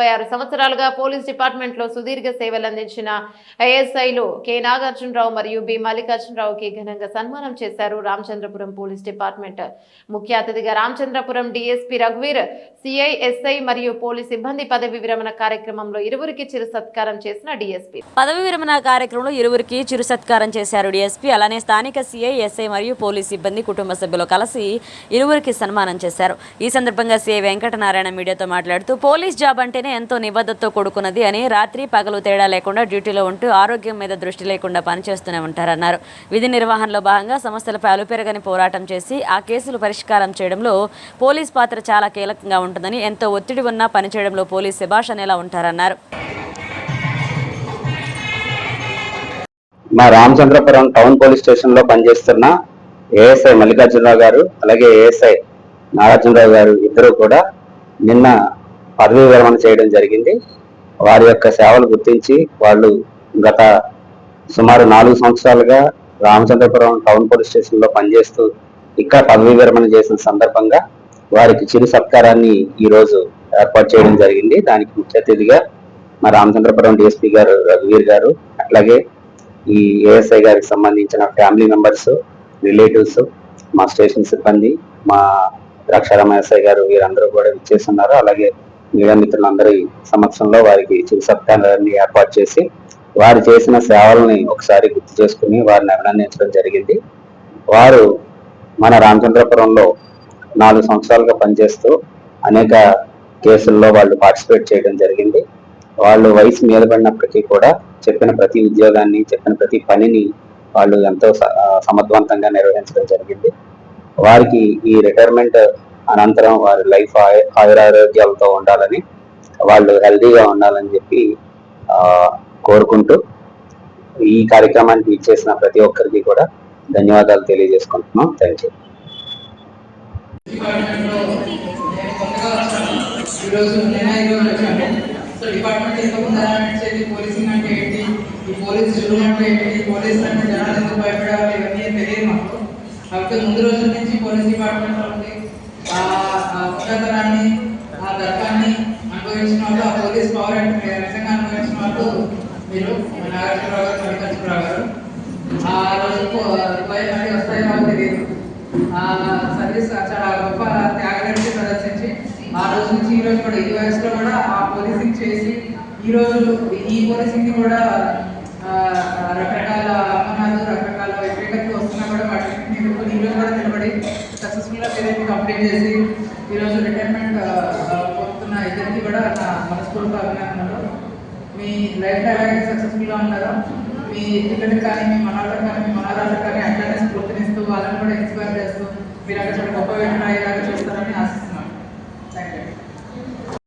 ముప్పై ఆరు సంవత్సరాలుగా పోలీస్ డిపార్ట్మెంట్లో సుదీర్ఘ సేవలు అందించిన ఏఎస్ఐలు కె నాగార్జునరావు మరియు బి మల్లికార్జునరావుకి ఘనంగా సన్మానం చేశారు రామచంద్రపురం పోలీస్ డిపార్ట్మెంట్. ముఖ్య అతిథిగా రామచంద్రపురం డిఎస్పీ రఘువీర్ సిఐ ఎస్ఐ మరియు పోలీస్ సిబ్బంది పదవి విరమణ కార్యక్రమంలో ఇరువురికి చిరు సత్కారం చేసిన డిఎస్పీ పదవి విరమణ కార్యక్రమంలో ఇరువురికి చిరు సత్కారం చేశారు డిఎస్పీ అలానే స్థానిక సీఐ ఎస్ఐ మరియు పోలీస్ సిబ్బంది కుటుంబ సభ్యులు కలిసి ఇరువురికి సన్మానం చేశారు. ఈ సందర్భంగా సీఐ వెంకటనారాయణ మీడియాతో మాట్లాడుతూ పోలీస్ జాబ్ అంటేనే ఎంతో నిబద్ధతతో కూడుకున్నది అని రాత్రి పగలు తేడా లేకుండా డ్యూటీలో ఉంటూ ఆరోగ్యం మీద దృష్టి లేకుండా పనిచేస్తూనే ఉంటారన్నారు. విధి నిర్వహణలో భాగంగా సమస్యలపై అలుపెరగని పోరాటం చేసి ఆ కేసులు పరిష్కారం చేయడంలో పోలీస్ పాత్ర చాలా కీలకంగా ఉంటుందని ఎంతో ఒత్తిడి ఉన్నా పనిచేయడంలో పోలీస్ శభాష్ అనేలా ఉంటారన్నారు. మా రామచంద్రపురం టౌన్ పోలీస్ స్టేషన్లో పనిచేస్తున్న ఏఎస్ఐ మల్లికార్జునరావు గారు అలాగే ఏఎస్ఐ నాగార్జునరావు గారు ఇద్దరు కూడా నిన్న పదవీ విరమణ చేయడం జరిగింది. వారి యొక్క సేవలు గుర్తించి వాళ్ళు గత సుమారు నాలుగు సంవత్సరాలుగా రామచంద్రపురం టౌన్ పోలీస్ స్టేషన్లో పనిచేస్తూ ఇక్కడ పదవీ విరమణ చేసిన సందర్భంగా వారికి చిరు సత్కారాన్ని ఈ రోజు ఏర్పాటు చేయడం జరిగింది. దానికి ముఖ్య అతిథిగా మా రామచంద్రపురం డిఎస్పీ గారు రఘువీర్ గారు అట్లాగే ఈ ఏఎస్ఐ గారికి సంబంధించిన ఫ్యామిలీ మెంబర్స్ రిలేటివ్స్ మా స్టేషన్ సిబ్బంది మా ద్రాక్షారామ ఎస్ఐ గారు వీరందరూ కూడా ఇచ్చేస్తున్నారు అలాగే మీడియా మిత్రులందరి సమక్షంలో వారికి చిరు ఏర్పాటు చేసి వారు చేసిన సేవల్ని ఒకసారి గుర్తు చేసుకుని వారిని అభినందించడం జరిగింది. వారు మన రామచంద్రపురంలో నాలుగు సంవత్సరాలుగా పనిచేస్తూ అనేక కేసుల్లో వాళ్ళు పార్టిసిపేట్ చేయడం జరిగింది. వాళ్ళు వయసు మీద పడినప్పటికీ కూడా చెప్పిన ప్రతి ఉద్యోగాన్ని చెప్పిన ప్రతి పనిని వాళ్ళు ఎంతో స- సమర్థవంతంగా నిర్వహించడం జరిగింది. వారికి ఈ రిటైర్మెంట్ అనంతరం వారి లైఫ్ ఆయ- ఆయురారోగ్యాలతో ఉండాలని వాళ్ళు హెల్దీగా ఉండాలని చెప్పి కోరుకుంటూ ఈ కార్యక్రమానికి ఇచ్చేసిన ప్రతి ఒక్కరికి కూడా ధన్యవాదాలు తెలియజేసుకుంటున్నాం. థ్యాంక్ యూ ఈరోజు నేను ఈరోజు వచ్చాను సో డిపార్ట్మెంట్ ఇంతకుముందు ఎలా నడిచేది పోలీసింగ్ అంటే ఏంటి ఈ పోలీస్ జులుం అంటే ఏంటి పోలీస్ అంటే జనాలు ఎందుకు భయపడాలి ఇవన్నీ తెలియదు మాకు. కాకపోతే ముందు రోజుల నుంచి పోలీస్ డిపార్ట్మెంట్లో ఉంది. ఆ ఆ ఆ దర్కాన్ని అనుభవించిన వాళ్ళు ఆ పోలీస్ పవర్ అంటే నిజంగా అనుభవించిన వాళ్ళు మీరు? నాగార్జునరావు గారు మల్లికార్జునరావు గారు. ఆ రోజు మళ్ళీ వస్తాయో తెలియదు. ఆ సర్వీస్ చాలా గొప్ప త్యాగనిచ్చి ప్రదర్శించి ఆ రోజు నుంచి ఈ రోజు కూడా ఈ వయసులో కూడా ఆ పోలీసింగ్ చేసి ఈ రోజు ఈ పోలీసింగ్ కూడా రకరకాల జాయిన్ చేసి ఈరోజు రిటైర్మెంట్ పొందుతున్న ఇద్దరికి కూడా నా మనస్ఫూర్తి అభినందనలు. మీ లైఫ్ అలాగే సక్సెస్ఫుల్గా ఉన్నారో? మీ ఇద్దరికి కానీ మీ మనవాళ్ళకి కానీ మీ మనవరాళ్ళకి కానీ అట్లానే స్ఫూర్తినిస్తూ వాళ్ళని కూడా ఇన్స్పైర్ చేస్తూ మీరు అక్కడ గొప్ప వ్యక్తి ఇలాగ చూస్తారని ఆశిస్తున్నాను. Thank you